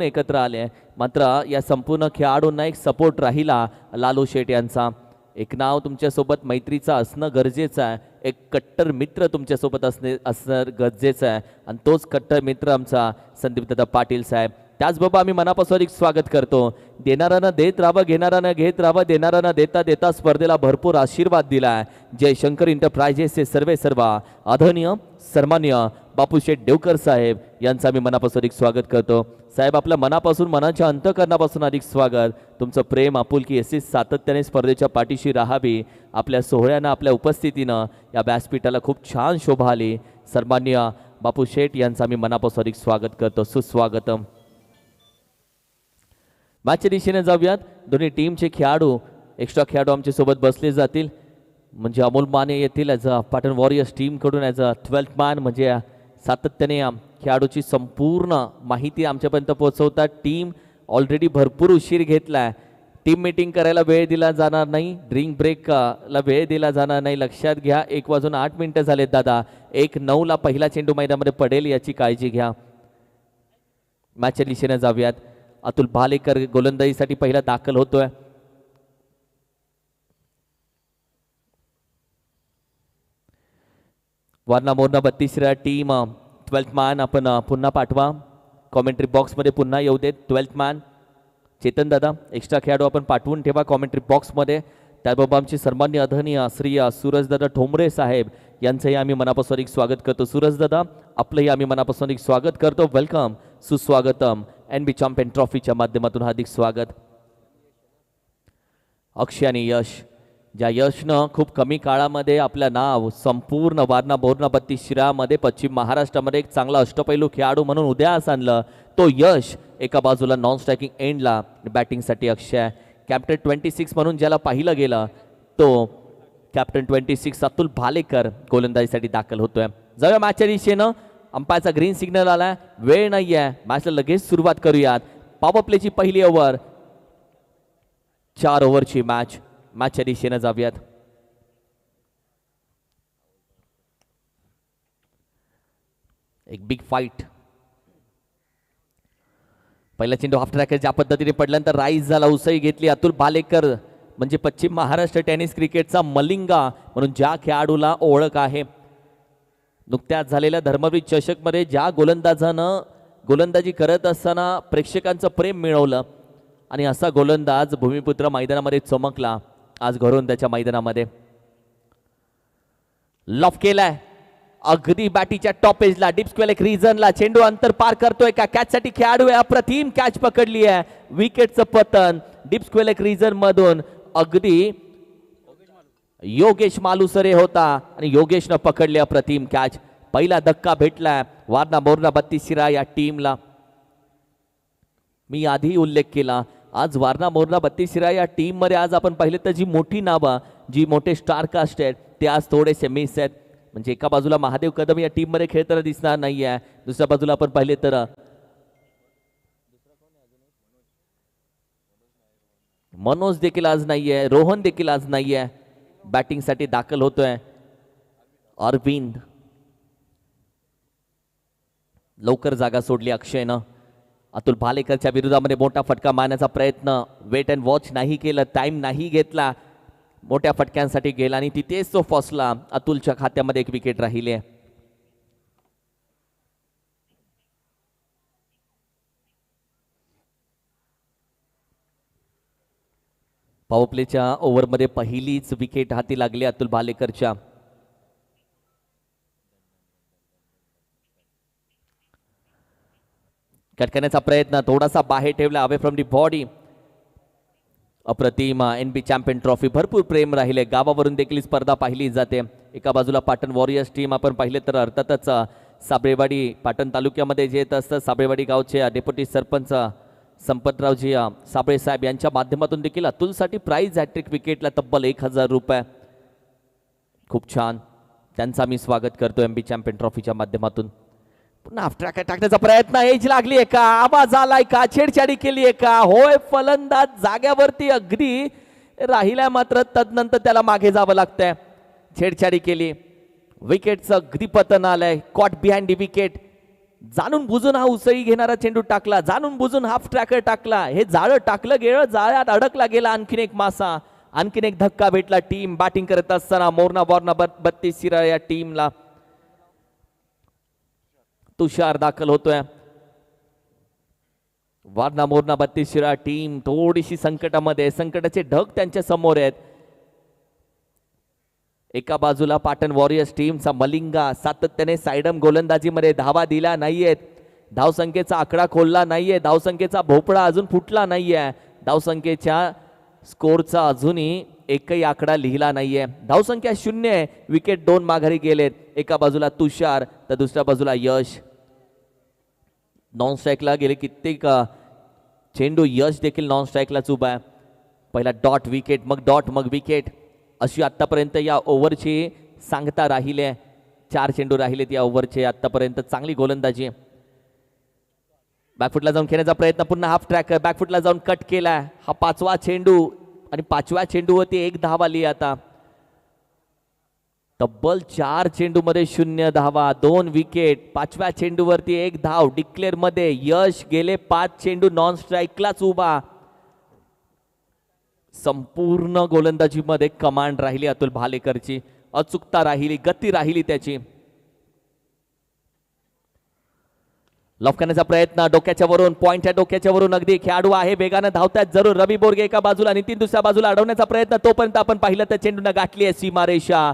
एकत्र आले मात्र या संपूर्ण खेळाडूंना एक सपोर्ट राहिला लालू शेठ यांचा. एक नाव तुमच्यासोबत मैत्रीचं असणं गरजेचं आहे. एक कट्टर मित्र तुमच्यासोबत असणे असणं गरजेचं आहे. आणि तोच कट्टर मित्र आमचा संदीप दादा पाटील साहेब. त्याचबरोबर आम्ही मनापासून एक स्वागत करतो. देणाऱ्यानं देत राहावं घेणाऱ्यानं घेत राहावं देणाऱ्यानं देता देता स्पर्धेला भरपूर आशीर्वाद दिलाय. जयशंकर इंटरप्राइजेसचे सर्वे सर्व. आदरणीय सन्मान्य बापूशेठ देवकर साहेब यांचं आम्ही मनापासून एक स्वागत करतो. साहेब आपल्या मनापासून मनाच्या अंतकरणापासून अधिक स्वागत. तुमचं प्रेम आपुलकी अशीच सातत्याने स्पर्धेच्या पाठीशी राहावी. आपल्या सोहळ्यानं आपल्या उपस्थितीनं या व्यासपीठाला खूप छान शोभा आली. सन्मान्य बापू शेठ यांचं आम्ही मनापासून अधिक स्वागत करतो. सुस्वागतम. मॅचच्या दिशेने जाऊयात. दोन्ही टीमचे खेळाडू एक्स्ट्रा खेळाडू आमच्यासोबत बसले जातील. म्हणजे अमोल माने येतील. ॲज अ पाटण वॉरियर्स टीमकडून ॲज अ ट्वेल्थ मॅन म्हणजे सातत्याने खेळाडूची संपूर्ण माहिती आमच्यापर्यंत पोहोचवतात टीम ऑलरेडी भरपूर उशीर घेतला आहे टीम मीटिंग करायला वेळ दिला जाणार नाही. ड्रिंक ब्रेकला वेळ दिला जाणार नाही. लक्षात घ्या एक वाजून आठ मिनटं झालेत दादा. एक नऊला पहिला चेंडू मैदानामध्ये पडेल याची काळजी घ्या. मॅचच्या दिशेने जाऊयात. अतुल भालेकर गोलंदाजीसाठी पहिला दाखल होतोय. वारणा मोरणा बत्तीसऱ्या टीम ट्वेल्थ मॅन आपण पुन्हा पाठवा. कॉमेंट्री बॉक्समध्ये पुन्हा येऊ देत ट्वेल्थ मॅन चेतन दादा एक्स्ट्रा खेळाडू आपण पाठवून ठेवा कॉमेंट्री बॉक्समध्ये त्याचबरोबर आमचे सन्मान्य अधनीय श्री सूरजदादा ठोंबरे साहेब यांचंही आम्ही मनापासून एक स्वागत करतो. सूरजदादा आपलंही आम्ही मनापासून एक स्वागत करतो. वेलकम सुस्वागतम. एन बी चॅम्पियन ट्रॉफीच्या माध्यमातून हार्दिक स्वागत. अक्षय आणि यश. ज्या यशनं खूप कमी काळामध्ये आपलं नाव संपूर्ण वारणा बोरणा शिरामध्ये पश्चिम महाराष्ट्रामध्ये एक चांगला अष्टपैलू खेळाडू म्हणून उद्यास आणलं. तो यश एका बाजूला नॉन स्ट्रायकिंग एंडला बॅटिंगसाठी अक्षय. कॅप्टन ट्वेंटी सिक्स म्हणून ज्याला पाहिलं गेलं तो captain twenty six Atul Bhalekar गोलंदाजीसाठी दाखल होतोय. जाऊया मॅचच्या दिशेनं. अंपायरचा ग्रीन सिग्नल आलाय. वेळ नाही आहे मॅचला लगेच सुरुवात करूयात. पॉवर प्लेची पहिली ओव्हर चार ओव्हरची मॅच मॅचच्या दिशेनं जाऊयात एक बिग फाईट पहिला चेंडू हाफ ट्रॅकर ज्या पद्धतीने पडल्यानंतर राईज झाला उसई घेतली. अतुल भालेकर म्हणजे पश्चिम महाराष्ट्र टेनिस क्रिकेटचा मलिंगा म्हणून ज्या खेळाडूला ओळख आहे. नुकत्याच झालेल्या धर्मवीर चषकमध्ये ज्या गोलंदाजानं गोलंदाजी करत असताना प्रेक्षकांचं प्रेम मिळवलं आणि असा गोलंदाज भूमिपुत्र मैदानामध्ये चमकला. आज घरून त्याच्या मैदानामध्ये. लॉफ केलाय. अगदी बॅटीच्या टॉप एजला डीप एक रिझनला चेंडू अंतर पार करतोय का? कॅचसाठी खेळाडू आहे अप्रतिम कॅच पकडली आहे. विकेटचं पतन डिप स्क्वेअर एक रिझन मधून अगदी योगेश मालुसरे होता आणि योगेशनं पकडले अप्रतिम कॅच पहिला धक्का भेटलाय वारणा मोरणा बत्तीस शिरा या टीमला मी आधी उल्लेख केला आज वारणा मोरणा बत्तीसिरा या टीममध्ये आज आपण पाहिले तर जी मोठी नावं जी मोठे स्टार कास्ट आहेत ते आज थोडेसे मिस आहेत. म्हणजे एका बाजूला महादेव कदम या टीममध्ये खेळताना दिसणार नाही आहे दुसऱ्या बाजूला आपण पाहिले तर मनोज देखील आज नाही आहे रोहन देखील आज नाही आहे बॅटिंगसाठी दाखल होतोय. अरविंद. लवकर जागा सोडली अक्षयनं. अतुल भालेकरच्या विरोधामध्ये मोठा फटका मारण्याचा प्रयत्न. वेट अँड वॉच नाही केलं टाइम नाही घेतला. मोठ्या फटक्यांसाठी गेला आणि तिथेच तो फसला. अतुलच्या खात्यामध्ये एक विकेट राहिले. आहे ओव्हरमध्ये पहिलीच विकेट हाती लागली अतुल भालेकरच्या कट करण्याचा प्रयत्न. थोडासा बाहेर ठेवला अवे फ्रॉम दी बॉडी अप्रतिम एन बी चॅम्पियन ट्रॉफी भरपूर प्रेम राहिले. गावावरून देखील स्पर्धा पाहिली जाते. एका बाजूला पाटण वॉरियर्स टीम आपण पाहिले तर अर्थातच uh, साबळेवाडी पाटण तालुक्यामध्ये जे येत असतं साबळेवाडी गावचे uh, deputy sarpanch uh, Sampatraoji Sable साहेब यांच्या माध्यमातून देखील अतुलसाठी प्राईज हॅट्रिक विकेटला तब्बल एक हजार रुपये. खूप छान. त्यांचा मी स्वागत करतो एम बी चॅम्पियन ट्रॉफीच्या माध्यमातून. पुन्हा टाकण्याचा प्रयत्न यायची लागली आहे का? आवाज आलाय का? छेडछाडी केली आहे का? होय फलंदाज जाग्यावरती अगदी राहिलाय मात्र तदनंतर त्याला मागे जावं लागतंय. छेडछाडी केली. विकेटचं अगदी पतन आलंय. कॉट बिहाइंड दी विकेट जाणून बुजून हा उसळी घेणारा चेंडू टाकला. जाणून बुजून हाफ ट्रॅकर टाकला. हे जाळं टाकलं गेलं जाळ्यात अडकला गेला आणखीन एक मासा. आणखीन एक धक्का भेटला टीम बॅटिंग करत असताना मोरना बॉर्ना बत्तीस शिरा या टीमला तुषार दाखल होतोय. वारणा मोरणा बत्तीस शिरा टीम थोडीशी संकटामध्ये संकटाचे ढग त्यांच्यासमोर आहेत. एका बाजूला पाटण वॉरियर्स टीमचा मलिंगा सातत्याने सायडम गोलंदाजीमध्ये धावा दिला नाहीयेत. धावसंख्येचा आकडा खोलला नाहीये. धावसंख्येचा भोपळा अजून फुटला नाहीये. धावसंख्येच्या स्कोरचा अजूनही एकही आकडा लिहिला नाहीये. धावसंख्या शून्य आहे. विकेट दोन माघारी गेलेत. एका बाजूला तुषार तर दुसऱ्या बाजूला यश. नॉन स्ट्राईकला गेले कित्येक चेंडू. यश देखील नॉन स्ट्राईकलाच उभा आहे. पहिला डॉट विकेट मग डॉट मग विकेट. अशी आत्तापर्यंत या ओव्हरची सांगता राहिले. चार चेंडू राहिलेत या ओव्हरचे. आत्तापर्यंत चांगली गोलंदाजी. बॅकफुटला जाऊन खेळण्याचा प्रयत्न. पुन्हा हाफ ट्रॅक बॅकफुटला जाऊन कट केला हा पाचवा चेंडू. आणि पाचव्या चेंडूवरती एक धाव आली आता. तब्बल चार चेंडूमध्ये शून्य धावा दोन विकेट. पाचव्या चेंडूवरती एक धाव. डिक्लेअरमध्ये यश गेले पाच चेंडू नॉन स्ट्राईकलाच उभा. संपूर्ण गोलंदाजीमध्ये कमांड राहिली अतुल भालेकरची. अचूकता राहिली गती राहिली त्याची. लॉफ प्रयत्न डोक्याच्या वरून पॉईंटच्या डोक्याच्या वरून अगदी खेळाडू आहे. वेगानं धावतात जरूर. रवी बोरगे एका बाजूला नितीन दुसऱ्या बाजूला अडवण्याचा प्रयत्न. तोपर्यंत आपण पाहिलं तर चेंडूनं गाठली आहे सीमारेषा.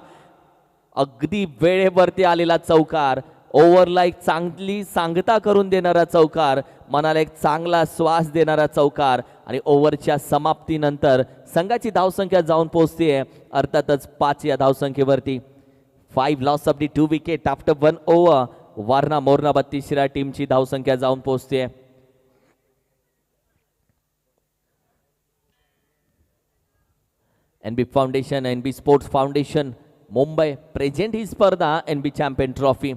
अगदी वेळेवरती आलेला चौकार. ओव्हरला एक चांगली सांगता करून देणारा चौकार. मनाला एक चांगला श्वास देणारा चौकार. आणि ओव्हरच्या समाप्तीनंतर संघाची धावसंख्या जाऊन पोहोचते अर्थातच पाच या धावसंख्येवरती. Five loss of the two wicket after one over Warna Morna Battisshira टीमची धावसंख्या जाऊन पोहोचते NB foundation NB sports foundation Mumbai present ही स्पर्धा एनबी चॅम्पियन ट्रॉफी.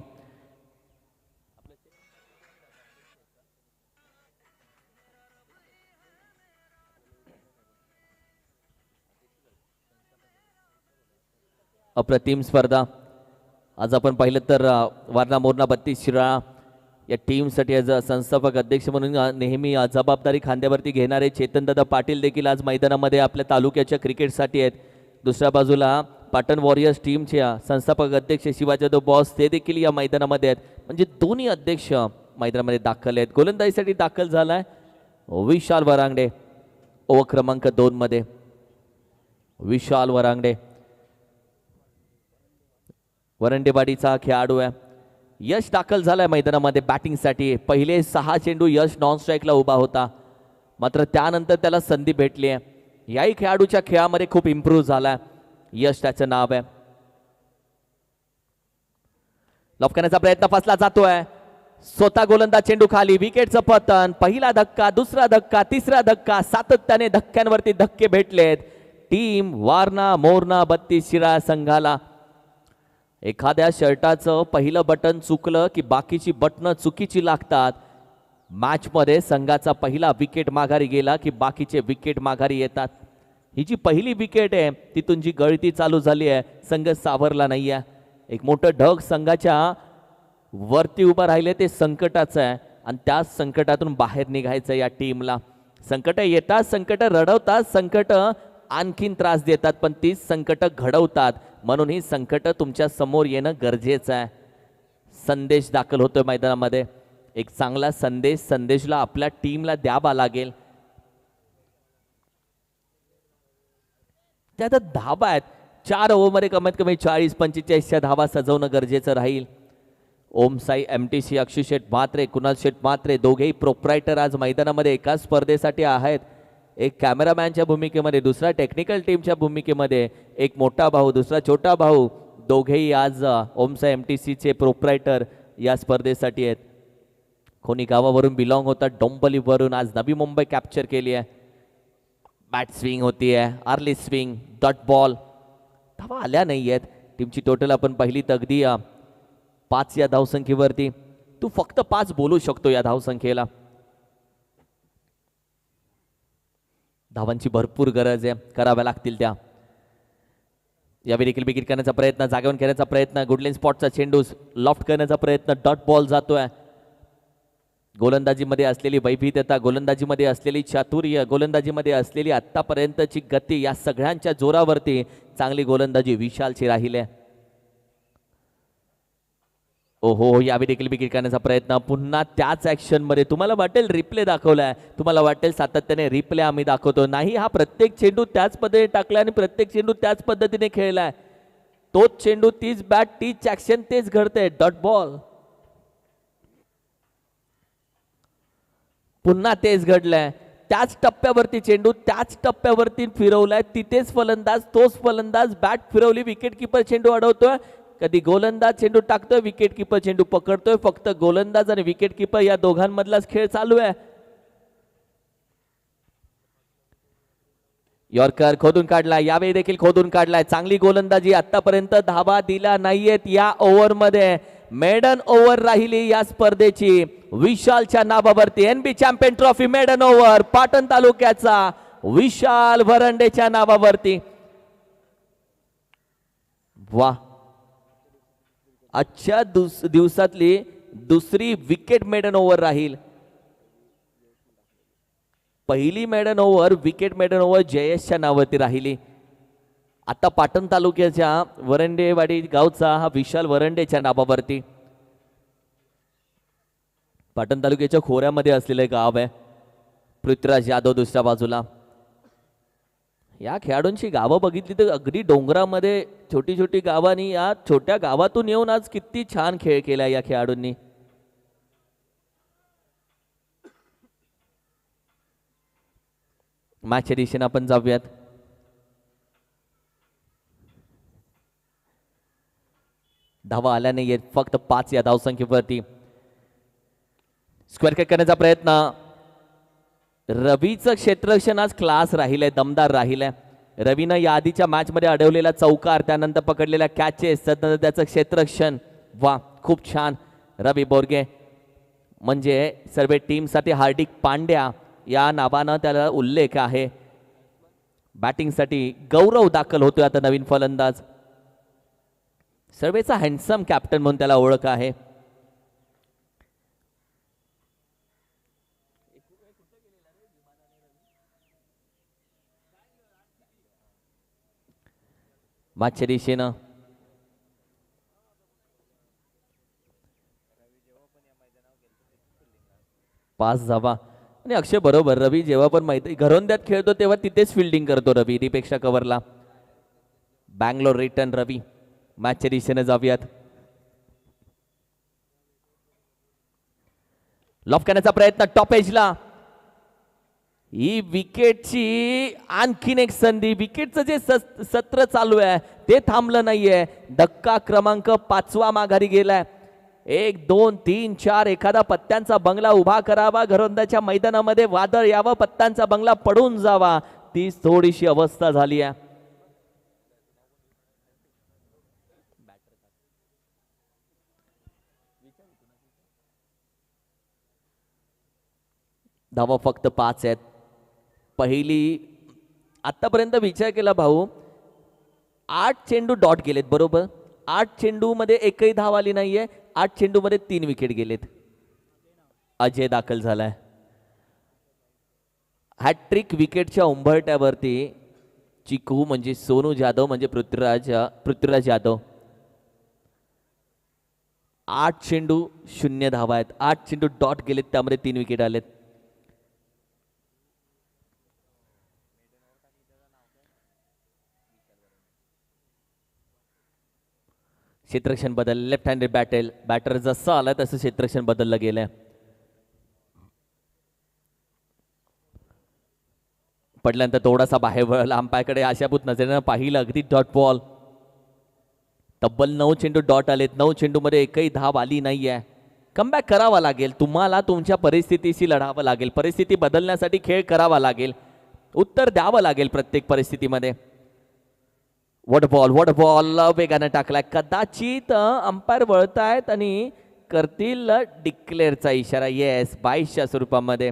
अप्रतिम स्पर्धा. आज आपण पाहिलं तर वारणा मोरणा बत्तीस शिराळा या टीमसाठी आज संस्थापक अध्यक्ष म्हणून नेहमी जबाबदारी खांद्यावरती घेणारे चेतनदादा पाटील देखील आज मैदानामध्ये आपल्या तालुक्याच्या क्रिकेटसाठी आहेत. दुसऱ्या बाजूला पाटण वॉरियर्स टीमच्या संस्थापक अध्यक्ष शिवाजादव बॉस ते देखील या मैदानामध्ये आहेत. म्हणजे दोन्ही अध्यक्ष मैदानामध्ये दाखल आहेत. गोलंदाजीसाठी दाखल झाला आहे विशाल वरांगडे. ओव्हर क्रमांक दोनमध्ये. विशाल वरांगडे. वरंडेवाडीचा खेळाडू आहे. यश दाखल झालाय मैदानामध्ये बॅटिंगसाठी पहिले सहा चेंडू यश नॉन स्ट्राईकला उभा होता. मात्र त्यानंतर त्याला संधी भेटली आहे. याही खेळाडूच्या खेळामध्ये खूप इम्प्रूव्ह झालाय. यश त्याचं नाव आहे. लपकण्याचा प्रयत्न फसला जातोय. स्वतः गोलंदाज चेंडू खाली. विकेटचं पतन. पहिला धक्का दुसरा धक्का तिसरा धक्का. सातत्याने धक्क्यांवरती धक्के भेटलेत. टीम वारणा मोरणा बत्तीस शिरा संघाला एखाद्या शर्टाचं पहिलं बटन चुकलं की बाकीची बटनं चुकीची लागतात. मॅचमध्ये संघाचा पहिला विकेट माघारी गेला की बाकीचे विकेट माघारी येतात. ही जी पहिली विकेट आहे तिथून जी गळती चालू झाली आहे संघ सावरला नाही आहे एक मोठं ढग संघाच्या वरती उभं राहिले ते संकटाचं आहे. आणि त्या संकटातून बाहेर निघायचं या टीमला. संकट येतात संकट रडवतात संकट आणखीन त्रास देतात पण तीच संकट घडवतात. म्हणून ही संकट तुमच्यासमोर येणं गरजेचं आहे. संदेश दाखल होतोय मैदानामध्ये. एक चांगला संदेश संदेशला आपल्या टीमला द्यावा लागेल. त्या धाबा आहेत. चार ओव्हरमध्ये कमीत कमी चाळीस पंचेचाळीसच्या धावा सजवणं गरजेचं राहील. Om Sai M T C Akshay Sheth Mhatre Kunal Sheth Mhatre दोघेही प्रोप्रायटर आज मैदानामध्ये एकाच स्पर्धेसाठी आहेत. एक कॅमेरामॅनच्या भूमिकेमध्ये दुसरा टेक्निकल टीमच्या भूमिकेमध्ये एक मोठा भाऊ दुसरा छोटा भाऊ दोघेही आज ओमसा एम टी सीचे प्रोप्रायटर या स्पर्धेसाठी आहेत. कोणी गावावरून बिलॉंग होतात डोंबलीवरून आज नवी मुंबई कॅप्चर केली आहे. बॅट स्विंग होती आहे अर्ली स्विंग डॉट बॉल धावा आल्या नाही आहेत. टीमची टोटल आपण पहिली तगदी पाच या धावसंख्येवरती. तू फक्त पाच बोलू शकतो या धावसंख्येला. धावांची भरपूर गरज आहे. कराव्या लागतील त्या. यावेळी देखील बिकीट करण्याचा प्रयत्न जागेवर खेळण्याचा प्रयत्न गुडलेन स्पॉटचा चेंडूस लॉफ्ट करण्याचा प्रयत्न डॉट बॉल जातोय. गोलंदाजीमध्ये असलेली वैविध्यता गोलंदाजीमध्ये असलेली चातुर्य गोलंदाजीमध्ये असलेली आत्तापर्यंतची गती या सगळ्यांच्या जोरावरती चांगली गोलंदाजी विशालची राहिली आहे. ओहो यावेळी देखील विकेट काढण्याचा प्रयत्न. पुन्हा त्याच ॲक्शनमध्ये तुम्हाला वाटेल रिप्ले दाखवला आहे तुम्हाला वाटेल सातत्याने रिप्ले आम्ही दाखवतो. नाही हा प्रत्येक चेंडू त्याच पद्धतीने टाकला आणि प्रत्येक चेंडू त्याच पद्धतीने खेळलाय. तोच चेंडू तीच बॅट तीच ॲक्शन तेच घडतंय. डॉट बॉल पुन्हा तेच घडलंय. त्याच टप्प्यावरती चेंडू त्याच टप्प्यावरती फिरवलाय. तिथेच फलंदाज तोच फलंदाज बॅट फिरवली. विकेट किपर चेंडू अडवतोय. कधी गोलंदाज चेंडू टाकतोय विकेट किपर चेंडू पकडतोय फक्त गोलंदाज आणि विकेट किपर या दोघांमधलाच खेळ चालू आहे. यॉर्कर खोदून काढलाय यावेळी देखील खोदून काढलाय. चांगली गोलंदाजी आतापर्यंत धावा दिला नाहीयेत या ओव्हरमध्ये. मेडन ओव्हर राहिली या स्पर्धेची. विशालच्या नावावरती NB champion trophy maiden over Patan तालुक्याचा विशाल भरंडेच्या नावावरती. वा आजच्या दुस दिवसातली दुसरी विकेट मेडन ओव्हर राहील. पहिली maiden over wicket maiden over जयेशच्या नावावरती राहिली. आता पाटण तालुक्याच्या वरंडेवाडी गावचा हा विशाल वरंडेच्या नावावरती. पाटण तालुक्याच्या खोऱ्यामध्ये असलेलं गाव आहे. पृथ्वीराज यादव दुसऱ्या बाजूला. या खेळाडूंची गावं बघितली तर अगदी डोंगरामध्ये छोटी छोटी गावांनी या छोट्या गावातून येऊन आज किती छान खेळ केला या खेळाडूंनी. मॅचच्या दिशेने आपण जाऊयात. धावा आल्या नाहीयेत फक्त पाच या धावसंख्येवरती. स्क्वेअर कट करण्याचा प्रयत्न. रवीचं क्षेत्ररक्षण आज क्लास राहिलंय दमदार राहिलंय. रवीनं या आधीच्या मॅचमध्ये अडवलेला चौकार त्यानंतर पकडलेल्या कॅचेस त्यानंतर त्याचं क्षेत्ररक्षण. वा खूप छान. रवी बोरगे म्हणजे सर्व टीमसाठी हार्दिक पांड्या या नावानं त्याला उल्लेख आहे. बॅटिंगसाठी गौरव दाखल होतोय आता नवीन फलंदाज. सर्वेचा हँडसम कॅप्टन म्हणून त्याला ओळख आहे. मागच्या दिशेनं पास धावा आणि अक्षय बरोबर रवी जेव्हा पण माहिती घरोंद्यात खेळतो तेव्हा तिथेच फिल्डिंग करतो रवी रिपेक्षा कव्हरला बँगलोर रिटर्न रवी. मॅचच्या दिशेने जाऊयात. लॉफ करण्याचा प्रयत्न टॉप एजला ही विकेटची आणखीन एक संधी. विकेटचं जे सत्र चालू आहे ते थांबलं नाहीये. धक्का क्रमांक पाचवा माघारी गेलाय. एक दोन तीन चार एखादा पत्त्यांचा बंगला उभा करावा. घरोंदाच्या मैदानामध्ये वादळ यावं पत्त्यांचा बंगला पडून जावा. ती थोडीशी अवस्था झाली आहे. धावा फक्त पाच आहेत. पहिली आत्तापर्यंत विचार केला भाऊ आठ चेंडू डॉट गेलेत बरोबर? आठ चेंडूमध्ये एकही धाव आली नाही आहे आठ चेंडूमध्ये तीन विकेट गेलेत. अजय दाखल झालाय. हॅट्रिक विकेटच्या उंबरट्यावरती चिकू म्हणजे सोनू जाधव म्हणजे पृथ्वीराज पृथ्वीराज जाधव. आठ चेंडू शून्य धावा आहेत आठ चेंडू डॉट गेलेत त्यामध्ये तीन विकेट आलेत. क्षेत्रक्षण बदल लेफ्ट हँडेड बॅटेल बॅटर जसं आलं तसं क्षेत्रक्षण बदललं गेलं पडल्यानंतर थोडासा बाहेर वळला अंपायकडे आशाभूत नजरेनं पाहिलं अगदी डॉट बॉल तब्बल नऊ चेंडू डॉट आलेत नऊ चेंडूमध्ये एकही धाव आली नाही आहे कमबॅक करावा लागेल तुम्हाला तुमच्या परिस्थितीशी लढावं लागेल. परिस्थिती बदलण्यासाठी खेळ करावा लागेल. उत्तर द्यावं लागेल प्रत्येक परिस्थितीमध्ये. वॉट बॉल वॉट बॉल वेगानं टाकलाय. कदाचित अंपायर वळतायत आणि करतील डिक्लेअरचा इशारा. येस बाईसच्या स्वरूपामध्ये.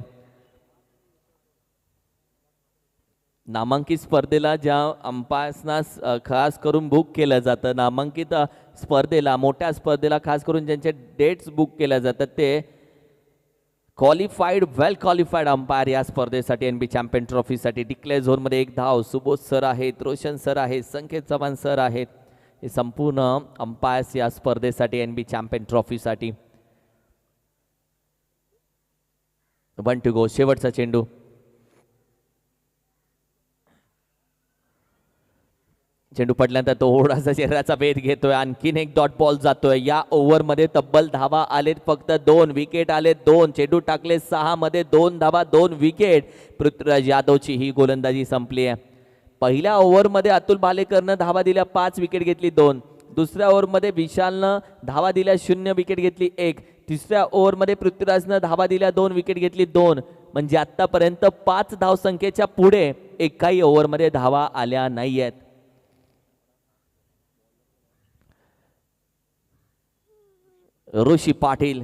नामांकित स्पर्धेला ज्या अंपायर्सना खास करून बुक केलं जातं नामांकित स्पर्धेला मोठ्या स्पर्धेला खास करून ज्यांचे डेट्स बुक केल्या जातात ते क्वालिफाईड वेल क्वालिफाईड अंपायर या स्पर्धेसाठी एन बी चॅम्पियन ट्रॉफीसाठी डिक्लेअर झोनमध्ये एक धाव. सुबोध सर आहेत रोशन सर आहेत संकेत चव्हाण सर आहेत. हे संपूर्ण अंपायर्स या स्पर्धेसाठी एन बी चॅम्पियन ट्रॉफीसाठी वन टू गो शेवटचा चेंडू. चेंडू पडल्यानंतर थोडासा शरीराचा वेध घेतोय. आणखीन एक डॉट बॉल जातोय. या ओव्हरमध्ये तब्बल धावा आलेत. फक्त दोन विकेट आले दोन चेंडू टाकले. सहा मध्ये दोन धावा दोन विकेट पृथ्वीराज यादवची ही गोलंदाजी संपली आहे. पहिल्या ओव्हरमध्ये अतुल बालेकरनं धावा दिल्या पाच विकेट घेतली दोन. दुसऱ्या ओव्हरमध्ये विशालनं धावा दिल्या शून्य विकेट घेतली एक. तिसऱ्या ओव्हरमध्ये पृथ्वीराजनं धावा दिल्या दोन विकेट घेतली दोन. म्हणजे आतापर्यंत पाच धावसंख्येच्या पुढे एकाही ओव्हरमध्ये धावा आल्या नाही आहेत ऋषी पाटील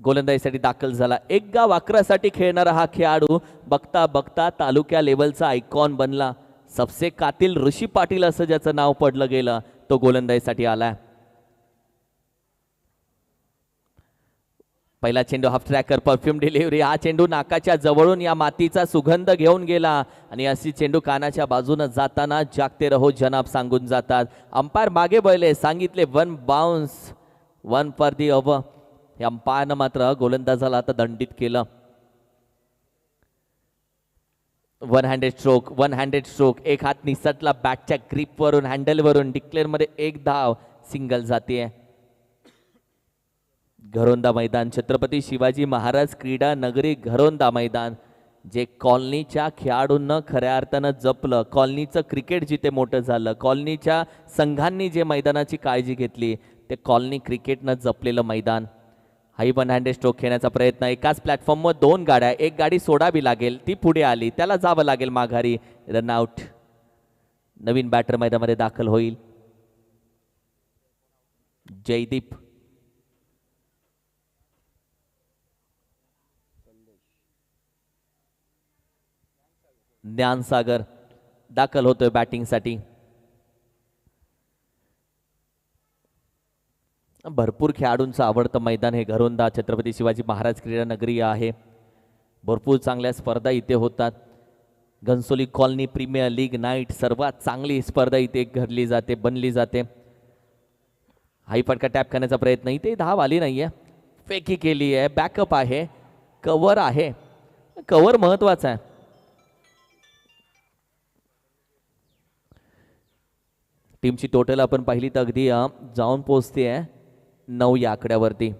गोलंदाजीसाठी दाखल झाला. एक गाव अकरासाठी खेळणारा हा खेळाडू बघता बघता तालुक्या लेवलचा आयकॉन बनला. सबसे कातील ऋषी पाटील असं ज्याचं नाव पडलं गेलं तो गोलंदाजीसाठी आलाय. पहिला चेंडू हाफ ट्रॅकर परफ्यूम डिलिव्हरी हा चेंडू नाकाच्या जवळून या मातीचा सुगंध घेऊन गेला. आणि अशी चेंडू कानाच्या बाजूनं जाताना जागते रहो जनाब सांगून जातात. अंपायर मागे बळले सांगितले one bounce one for the over हे अंपायरनं मात्र गोलंदाजाला आता दंडित केलं. One handed stroke one handed stroke एक हात निसटला बॅटच्या ग्रीपवरून हँडलवरून डिक्लेअरमध्ये एक धाव सिंगल जाते घरोंदा मैदान. छत्रपती शिवाजी महाराज क्रीडा नगरी घरोंदा मैदान जे कॉलनीच्या खेळाडूंना खऱ्या अर्थानं जपलं. कॉलनीचं क्रिकेट जिथे मोठं झालं कॉलनीच्या संघांनी जे मैदानाची काळजी घेतली ते कॉलनी क्रिकेटनं जपलेलं मैदान. हाई वन हँडेड स्ट्रोक खेळण्याचा प्रयत्न एकाच प्लॅटफॉर्मवर दोन गाड्या एक गाडी सोडावी लागेल ती पुढे आली त्याला जावं लागेल माघारी. रनआउट नवीन बॅटर मैदानामध्ये दाखल होईल. जयदीप. ज्ञानसागर दाखल होतोय बॅटिंगसाठी. भरपूर खेळाडूंचं आवडतं मैदान हे घरोंदा छत्रपती शिवाजी महाराज क्रीडा नगरी आहे. भरपूर चांगल्या स्पर्धा इथे होतात. Ghansoli colony premier league night सर्वात चांगली स्पर्धा इथे घडली जाते बनली जाते. हाई फटका टॅप करण्याचा प्रयत्न इथे धाव आली नाही आहे फेकी केली आहे बॅकअप आहे कवर आहे. कवर महत्त्वाचा आहे. टीमची टोटल आपण पाहिली तर अगदी जाऊन पोचते आहे नऊ या आकड्यावरती.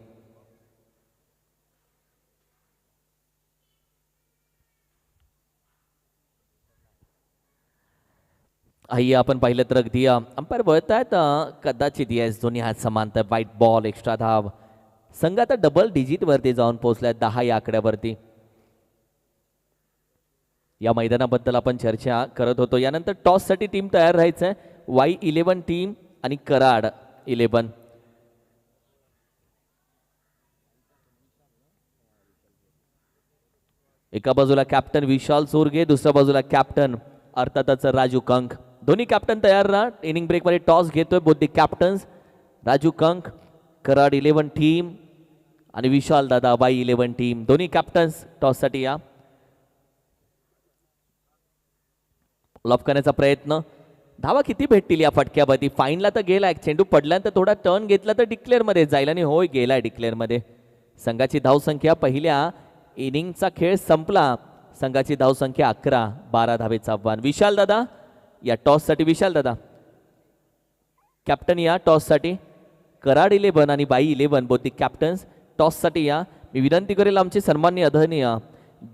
आई आपण पाहिलं तर अगदी अंपायर वळत आहेत कदाचित येस दोन्ही हात समांतर वाईट बॉल एक्स्ट्रा धाव. संघ आता डबल डिजिटवरती जाऊन पोहोचलाय दहा या आकड्यावरती. या मैदानाबद्दल आपण चर्चा करत होतो. यानंतर टॉससाठी टीम तयार राहायचं आहे वाई इलेवन टीम आणि कराड इलेवन एका बाजूला कॅप्टन विशाल सोरगे दुसऱ्या बाजूला कॅप्टन अर्थातच राजू कंक दोन्ही कॅप्टन तयार राहा. इनिंग ब्रेकमध्ये टॉस घेतोय both captains Raju Kank Karad eleven team आणि विशाल दादा बाई इलेवन टीम दोन्ही कॅप्टन्स टॉससाठी या. लॉफ करण्याचा प्रयत्न. धावा किती भेटतील या फटक्यावरती फाईनला तर गेला एक चेंडू पडल्यानंतर थोडा टर्न घेतला तर डिक्लेअरमध्ये जाईल आणि होय गेलाय डिक्लेअरमध्ये संघाची धावसंख्या पहिल्या इनिंगचा खेळ संपला. संघाची धावसंख्या अकरा बारा धावेचं आव्हान विशाल दादा या टॉससाठी विशाल दादा. कॅप्टन या टॉससाठी कराड इलेव्हन आणि बाई इलेव्हन बोथ कॅप्टन्स टॉससाठी या. मी विनंती करेल आमचे सन्मान्य अधनीय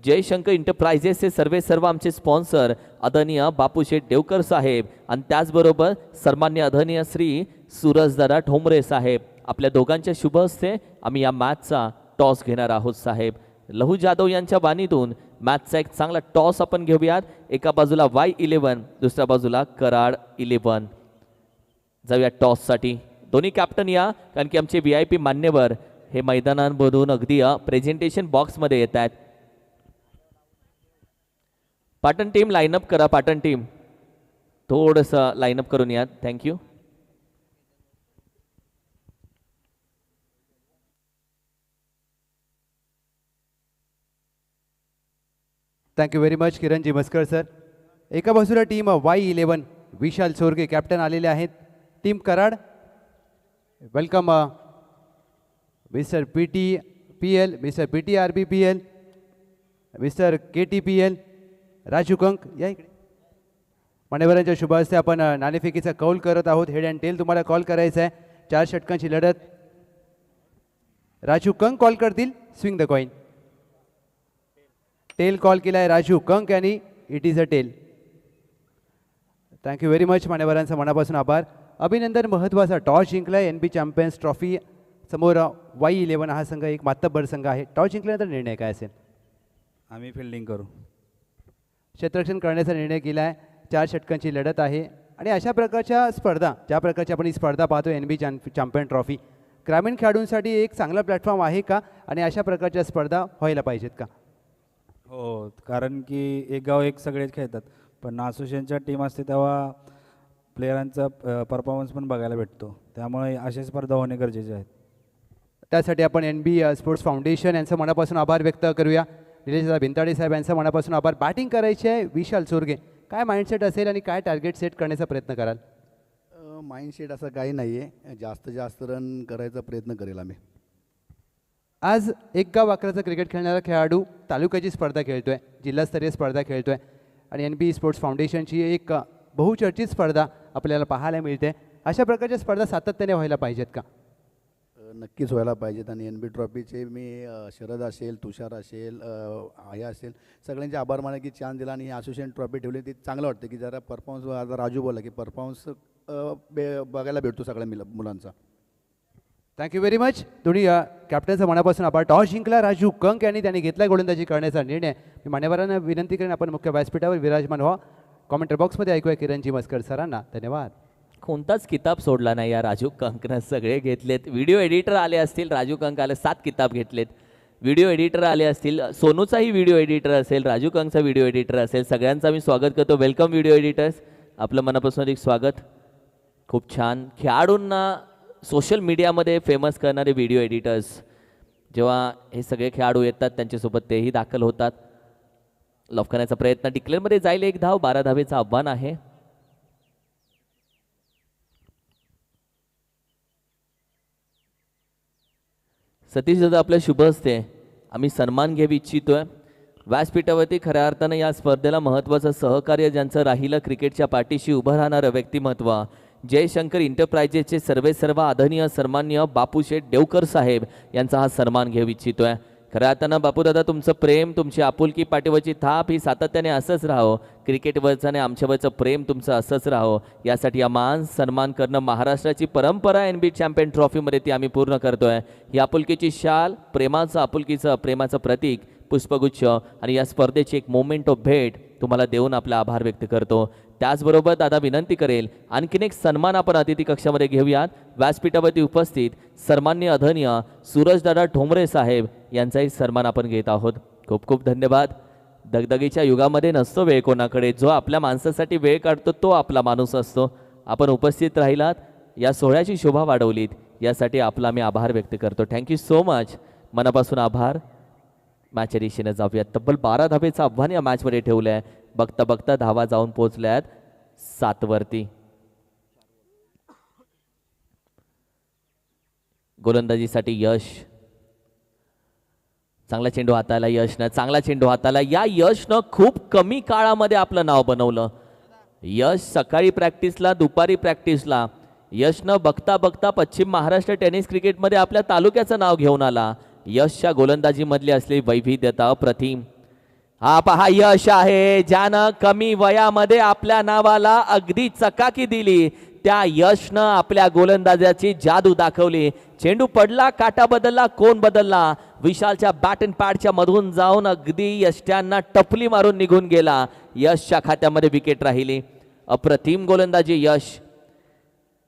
जयशंकर इंटरप्राइजेसचे सर्वे सर्व आमचे स्पॉन्सर आदरणीय बापूशेठ देवकर साहेब आणि त्याचबरोबर सन्मान्य आदरणीय श्री सूरजदादा ठोंबरे साहेब. आपल्या दोघांच्या शुभ हस्ते आम्ही या मॅचचा टॉस घेणार आहोत साहेब. लहू जाधव यांच्या बाणीतून मॅचचा एक चांगला टॉस आपण घेऊयात. एका बाजूला वाय इलेव्हन दुसऱ्या बाजूला कराड इलेव्हन जाऊया टॉससाठी. दोन्ही कॅप्टन या कारण की आमचे व्ही आय पी मान्यवर हे मैदानांमधून अगदी प्रेझेंटेशन बॉक्समध्ये येत आहेत. पाटण टीम लाईनअप करा पाटण टीम थोडंसं लाईनअप करून या. थँक्यू थँक्यू व्हेरी मच किरणजी मस्कर सर एका बाजूला team Y eleven Vishal Sorge captain आलेले आहेत team Karad welcome mister P T P L mister P T R B P L mister K T P L Raju Kank या इकडे. मान्यवरांच्या शुभ हस्ते आपण नाणेफेकीचा कौल करत आहोत. हेड अँड टेल तुम्हाला कॉल करायचा आहे. चार षटकांची लढत. राजू कंक कॉल करतील. Swing the coin tail call केला आहे राजू कंक यांनी. It is a tail thank you very much मान्यवरांचा मनापासून आभार. अभिनंदन महत्त्वाचा टॉस जिंकला एन बी चॅम्पियन्स ट्रॉफी समोर वाई इलेव्हन हा संघ एक मातब्बर संघ आहे. टॉस जिंकल्यानंतर निर्णय काय असेल? आम्ही फिल्डिंग करू. क्षेत्ररक्षण करण्याचा निर्णय केला आहे चार षटकांची लढत आहे. आणि अशा प्रकारच्या स्पर्धा ज्या प्रकारची आपण ही स्पर्धा पाहतो एन बी चॅम्पियन ट्रॉफी ग्रामीण खेळाडूंसाठी एक चांगला प्लॅटफॉर्म आहे का? आणि अशा प्रकारच्या स्पर्धा व्हायला पाहिजेत का? हो कारण की एक गाव एक सगळेच खेळतात. पण असोसिएशनच्या टीम असते तेव्हा प्लेयरांचा परफॉर्मन्स पण बघायला भेटतो. त्यामुळे अशा स्पर्धा होणे गरजेचे आहेत त्यासाठी आपण एन बी स्पोर्ट्स फाउंडेशन यांचं मनापासून आभार व्यक्त करूया. निलेशदा भिंताडे साहेब यांचं मनापासून आभार. बॅटिंग करायची आहे विशाल चोरगे. काय माइंडसेट असेल आणि काय टार्गेट सेट करण्याचा प्रयत्न कराल? माइंडसेट असं काही नाही आहे जास्त जास्त रन करायचा प्रयत्न करेल आम्ही. आज एक गाव अकराचा क्रिकेट खेळणारा खेळाडू तालुक्याची स्पर्धा खेळतोय जिल्हास्तरीय स्पर्धा खेळतोय. आणि एन बी स्पोर्ट्स फाउंडेशनची एक बहुचर्चित स्पर्धा आपल्याला पाहायला मिळते. अशा प्रकारच्या स्पर्धा सातत्याने व्हायला पाहिजेत का? नक्कीच व्हायला पाहिजेत आणि एन बी ट्रॉफीचे मी शरद असेल तुषार असेल आया असेल सगळ्यांचे आभार माना की चान्स दिला आणि असोसिएशन ट्रॉफी ठेवली. ती चांगलं वाटतं की जरा परफॉर्मन्स आता राजू बोला की परफॉर्मन्स बे बघायला भेटतो सगळ्या मिला मुलांचा. थँक्यू व्हेरी मच दोन्ही अ, कॅप्टनचा मनापासून आभार. टॉस जिंकला राजू कंक यांनी. त्यांनी घेतला गोलंदाजी करण्याचा निर्णय. मी मान्यवरांना विनंती करेन आपण मुख्य व्यासपीठावर विराजमान व्हा. कॉमेंटर बॉक्समध्ये ऐकूया किरणजी मस्कर सरांना धन्यवाद. कोणताच किताब सोडला नाही. या राजू कंकनं सगळे घेतलेत. व्हिडिओ एडिटर आले असतील. राजू कंक आले सात किताब घेतलेत. व्हिडिओ एडिटर आले असतील. सोनूचाही व्हिडिओ एडिटर असेल राजू कंकचा व्हिडिओ एडिटर असेल. सगळ्यांचा मी स्वागत करतो. Welcome video editors. आपलं मनापासून एक स्वागत. खूप छान. खेळाडूंना सोशल मीडियामध्ये फेमस करणारे व्हिडिओ एडिटर्स. जेव्हा हे सगळे खेळाडू येतात त्यांच्यासोबत तेही दाखल होतात. लॉफ करण्याचा प्रयत्न. डिक्लेअरमध्ये जाईल एक धाव. बारा धावेचं आव्हान आहे. सतीश दादा आपल्या शुभ असते आम्ही सन्मान घेऊ आहे व्यासपीठावरती खऱ्या अर्थानं या स्पर्धेला महत्त्वाचं सहकार्य ज्यांचं राहिलं क्रिकेटच्या पाठीशी उभं राहणारं व्यक्तिमत्व. जयशंकर इंटरप्राइजेसचे सर्वे सर्व आदरणीय सन्मान्य बापूशेठ देवकर साहेब यांचा हा सन्मान घेऊ इच्छितो आहे खऱ्या अर्थानं बापूदादा तुमचं प्रेम तुमची आपुलकी पाठीवरची थाप ही सातत्याने असंच राहो. क्रिकेटवरचं आणि आमच्यावरचं प्रेम तुमचं असंच राहो. यासाठी हा मान सन्मान करणं महाराष्ट्राची परंपरा एन बी चॅम्पियन ट्रॉफीमध्ये ती आम्ही पूर्ण करतोय. ही आपुलकीची शाल प्रेमाचं आपुलकीचं प्रेमाचं प्रतीक पुष्पगुच्छ आणि या स्पर्धेची एक मोमेंट ऑफ भेट तुम्हाला देऊन आपला आभार व्यक्त करतो. त्याचबरोबर दादा विनंती करेल आणखीन एक सन्मान आपण अतिथी कक्षामध्ये घेऊयात. व्यासपीठावरती उपस्थित सन्मान्य अधनीय सूरजदादा ठोंबरे साहेब यांचाही सन्मान आपण घेत आहोत. खूप खूप धन्यवाद. दगदगीच्या युगामध्ये नसतो वेळ कोणाकडे जो आपल्या माणसासाठी वेळ काढतो तो आपला माणूस असतो. आपण उपस्थित राहिलात या सोहळ्याची शोभा वाढवलीत यासाठी आपला मी आभार व्यक्त करतो. थँक्यू सो मच मनापासून आभार. मॅचच्या दिशेने जाऊयात. तब्बल बारा धाबेचं आव्हान या मॅचमध्ये ठेवलं आहे बघता बघता धावा जाऊन पोहोचल्यात सातवरती. गोलंदाजीसाठी यश. चांगला चेंडू हाताला यशनं चांगला चेंडू हाताला या यशनं खूप कमी काळामध्ये आपलं नाव बनवलं. यश सकाळी प्रॅक्टिसला दुपारी प्रॅक्टिसला. यशनं बघता बघता पश्चिम महाराष्ट्र टेनिस क्रिकेटमध्ये आपल्या तालुक्याचं नाव घेऊन आला. यशच्या गोलंदाजीमधली असलेली वैविध्यता अप्रतिम हा पहा यश आहे. ज्यानं कमी वयामध्ये आपल्या नावाला अगदी चकाकी दिली त्या यशनं आपल्या गोलंदाजाची जादू दाखवली. चेंडू पडला काटा बदलला कोण बदलला? विशालच्या बॅट अँड पॅडच्या मधून जाऊन अगदी यष्ट्यांना टपली मारून निघून गेला. यशच्या खात्यामध्ये विकेट राहिली. अप्रतिम गोलंदाजी यश.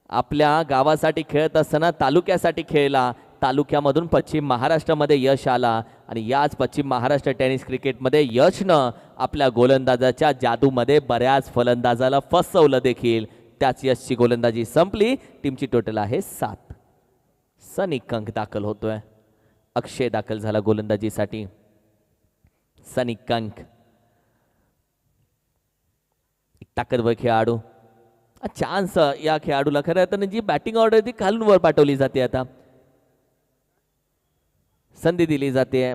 आपल्या गावासाठी खेळत असताना तालुक्यासाठी खेळला. तालुक्यामधून पश्चिम महाराष्ट्रामध्ये यश आला. आणि याच पश्चिम महाराष्ट्र टेनिस क्रिकेटमध्ये यशनं आपल्या गोलंदाजाच्या जादूमध्ये बऱ्याच फलंदाजाला फसवलं देखील. त्याच यशची गोलंदाजी संपली. टीमची टोटल आहे सात. सनी कंक दाखल होतोय. अक्षय दाखल झाला गोलंदाजीसाठी. सनी कंक ताकदवर खेळाडू. चान्स या खेळाडूला. खरं तर जी बॅटिंग ऑर्डर ती खालून वर पाठवली जाते आता. संधी दिली जाते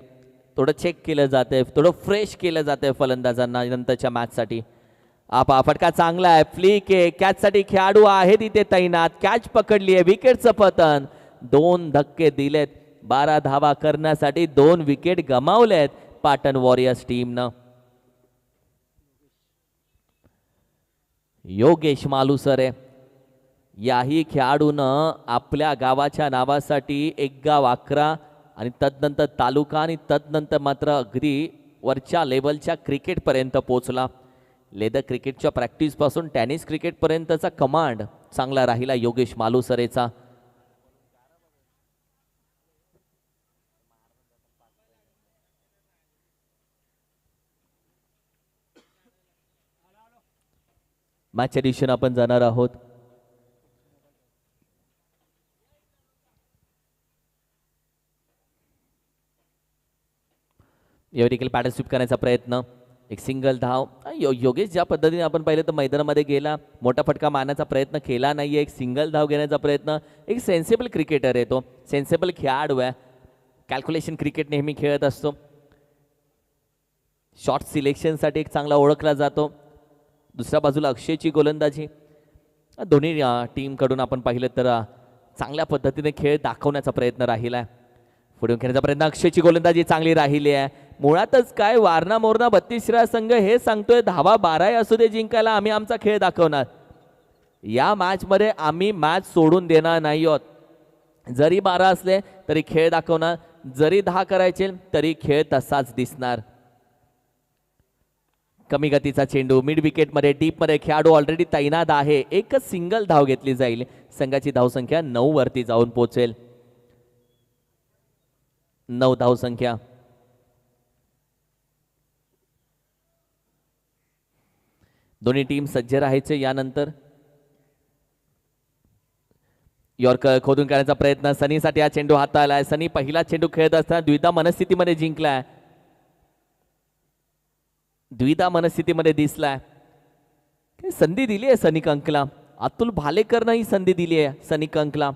थोडं चेक केलं जातंय थोडं फ्रेश केलं जातंय फलंदाजांना नंतरच्या मॅचसाठी आपा फटका चांगला आहे. फ्लिक आहे. कॅचसाठी खेळाडू आहे तिथे तैनात. कॅच पकडली आहे. विकेटचं पतन. दोन धक्के दिलेत. बारा धावा करण्यासाठी दोन विकेट गमावलेत पाटण वॉरियर्स टीमनं योगेश मालुसर आहे. याही खेळाडूनं आपल्या गावाच्या नावासाठी एक गाव अकरा आणि तदनंतर तालुका आणि तदनंतर मात्र अगदी वरच्या लेवलच्या क्रिकेटपर्यंत पोचला लेदर क्रिकेटच्या प्रॅक्टिसपासून टेनिस क्रिकेटपर्यंतचा कमांड चांगला राहिला योगेश मालुसरेचा. मॅच एडिशन आपण जाणार आहोत. यावेळी देखील पॅटर्न स्वीप करण्याचा प्रयत्न. एक सिंगल धाव. यो योगेश ज्या पद्धतीने आपण पाहिलं तर मैदानामध्ये गेला मोठा फटका मारण्याचा प्रयत्न केला नाही एक सिंगल धाव घेण्याचा प्रयत्न. एक सेन्सिबल क्रिकेटर आहे तो. सेन्सेबल खेळाडू आहे. कॅल्क्युलेशन क्रिकेट नेहमी खेळत असतो. शॉर्ट सिलेक्शनसाठी एक चांगला ओळखला जातो. दुसऱ्या बाजूला अक्षयची गोलंदाजी. दोन्ही टीमकडून आपण पाहिलं तर चांगल्या पद्धतीने खेळ दाखवण्याचा प्रयत्न राहिला आहे पुढे खेळण्याचा प्रयत्न. अक्षयची गोलंदाजी चांगली राहिली आहे. मुळातच काय वारणा मोरणा बत्तीसरा संघ हे सांगतोय धावा बाराही असू दे जिंकायला आम्ही आमचा खेळ दाखवणार. या मॅचमध्ये आम्ही मॅच सोडून देणार नाही आहोत. जरी बारा असले तरी खेळ दाखवणार जरी दहा करायचे तरी खेळ तसाच दिसणार. कमी गतीचा चेंडू मिड विकेटमध्ये डीपमध्ये खेळाडू ऑलरेडी तैनात आहे. एकच सिंगल धाव घेतली जाईल. संघाची धावसंख्या नऊ वरती जाऊन पोचेल नऊ धावसंख्या. दोन्ही टीम सज्ज राहायचे. यानंतर यॉर्कर खोदून करण्याचा प्रयत्न. सनीसाठी हा चेंडू हाताळलाय सनी पहिला चेंडू खेळत असताना द्विधा मनस्थितीमध्ये जिंकलाय. द्विधा मनस्थितीमध्ये दिसलाय. संधी दिली आहे सनी कंकला? अतुल भालेकरनं ही संधी दिली आहे सनी कंकला.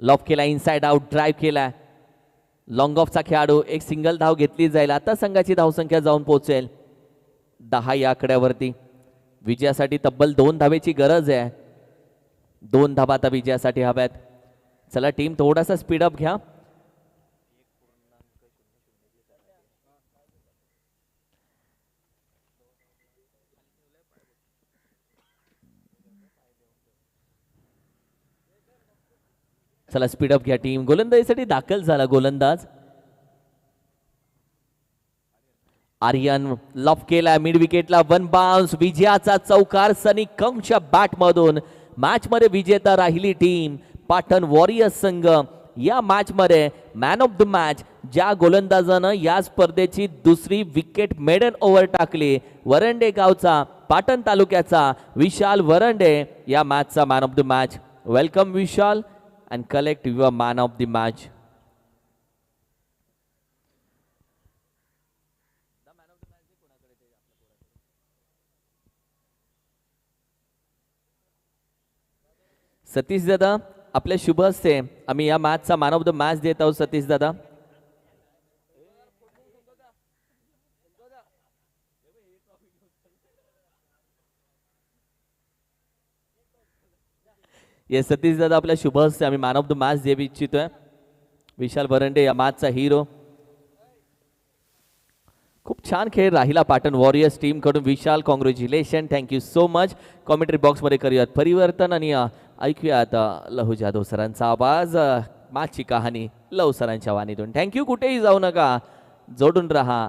लॉफ केला इनसाइड आउट ड्राईव्ह केलाय. लॉंग ऑफचा खेळाडू एक सिंगल धाव घेतली जाईल. आता संघाची धावसंख्या जाऊन पोहोचेल. दहा या आकड्यावरती. विजयासाठी तब्बल दोन धावेची गरज आहे. दोन धावा आता विजयासाठी हव्यात. चला टीम थोडासा स्पीडअप घ्या. चला स्पीडअप घ्या टीम गोलंदाजीसाठी दाखल झाला गोलंदाज. आर्यन लॉफ केला मिड विकेटला वन बाउन्स विजयाचा चौकार सनी कंगच्या बॅटमधून मॅच मध्ये विजेता राहिली टीम पाटण वॉरियर्स संघ. या मॅच मध्ये मॅन ऑफ द मॅच ज्या गोलंदाजानं या स्पर्धेची दुसरी विकेट मेडन ओव्हर टाकली. वरंडे गावचा पाटण तालुक्याचा विशाल वरंडे या मॅचचा man of the match welcome Vishal. And collect your man of the match Satish Dada आपल्या शुभ हस्ते आम्ही या मॅचचा मॅन ऑफ द मॅच देत आहोत सतीश दादा. ये सतीश दादा आपल्या शुभ असते आम्ही मॅन ऑफ द मॅच देऊ इच्छितोय विशाल भरंडे या मॅचचा हिरो खूप छान खेळ राहिला पाटण वॉरियर्स टीमकडून. Vishal congratulation thank you so much commentary बॉक्समध्ये करूयात परिवर्तन आणि ऐकूयात लहू जाधव सरांचा आवाज मॅचची कहाणी लव सरांच्या वाणीतून. थँक्यू कुठेही जाऊ नका. जोडून राहा.